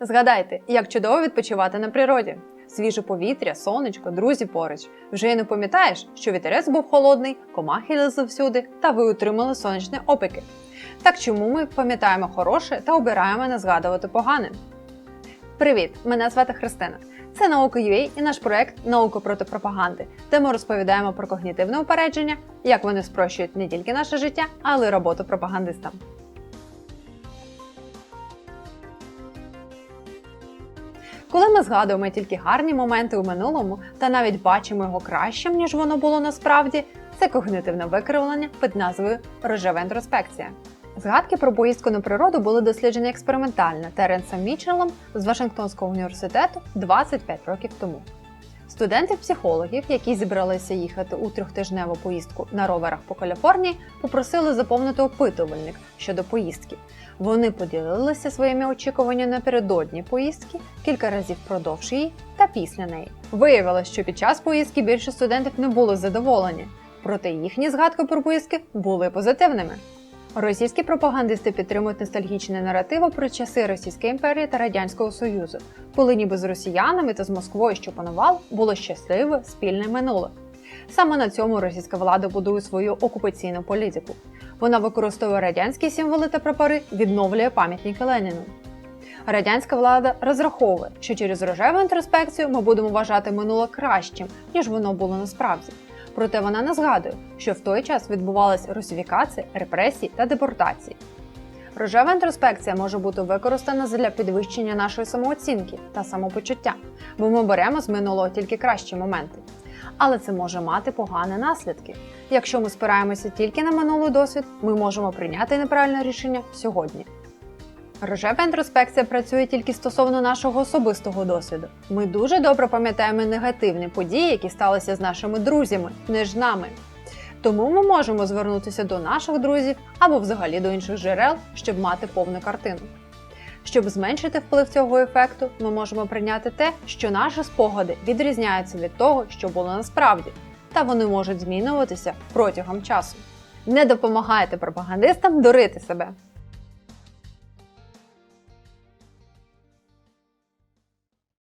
Згадайте, як чудово відпочивати на природі. Свіже повітря, сонечко, друзі поруч. Вже й не пам'ятаєш, що вітерець був холодний, комахи лізли всюди, та ви отримали сонячні опіки. Так чому ми пам'ятаємо хороше та обираємо не згадувати погане? Привіт! Мене звати Христина. Це наука.ua і наш проект Наука проти пропаганди, де ми розповідаємо про когнітивне упередження, як вони спрощують не тільки наше життя, але й роботу пропагандистам. Коли ми згадуємо тільки гарні моменти у минулому та навіть бачимо його кращим, ніж воно було насправді, це когнитивне викривлення під назвою рожева інтроспекція. Згадки про поїздку на природу були досліджені експериментально Теренсом Мічелом з Вашингтонського університету 25 років тому. Студентів-психологів, які зібралися їхати у трьохтижневу поїздку на роверах по Каліфорнії, попросили заповнити опитувальник щодо поїздки. Вони поділилися своїми очікуваннями напередодні поїздки, кілька разів впродовж її та після неї. Виявилось, що під час поїздки більше студентів не були задоволені, проте їхні згадки про поїздки були позитивними. Російські пропагандисти підтримують ностальгічні наративи про часи Російської імперії та Радянського Союзу, коли ніби з росіянами та з Москвою, що панував, було щасливе спільне минуле. Саме на цьому російська влада будує свою окупаційну політику. Вона використовує радянські символи та прапори, відновлює пам'ятники Леніну. Радянська влада розраховує, що через рожеву інтроспекцію ми будемо вважати минуле кращим, ніж воно було насправді. Проте вона не згадує, що в той час відбувалася русифікація, репресії та депортації. Рожева інтроспекція може бути використана для підвищення нашої самооцінки та самопочуття, бо ми беремо з минулого тільки кращі моменти. Але це може мати погані наслідки. Якщо ми спираємося тільки на минулий досвід, ми можемо прийняти неправильне рішення сьогодні. Рожева інтроспекція працює тільки стосовно нашого особистого досвіду. Ми дуже добре пам'ятаємо негативні події, які сталися з нашими друзями, не ж нами. Тому ми можемо звернутися до наших друзів або взагалі до інших джерел, щоб мати повну картину. Щоб зменшити вплив цього ефекту, ми можемо прийняти те, що наші спогади відрізняються від того, що було насправді, та вони можуть змінюватися протягом часу. Не допомагайте пропагандистам дурити себе.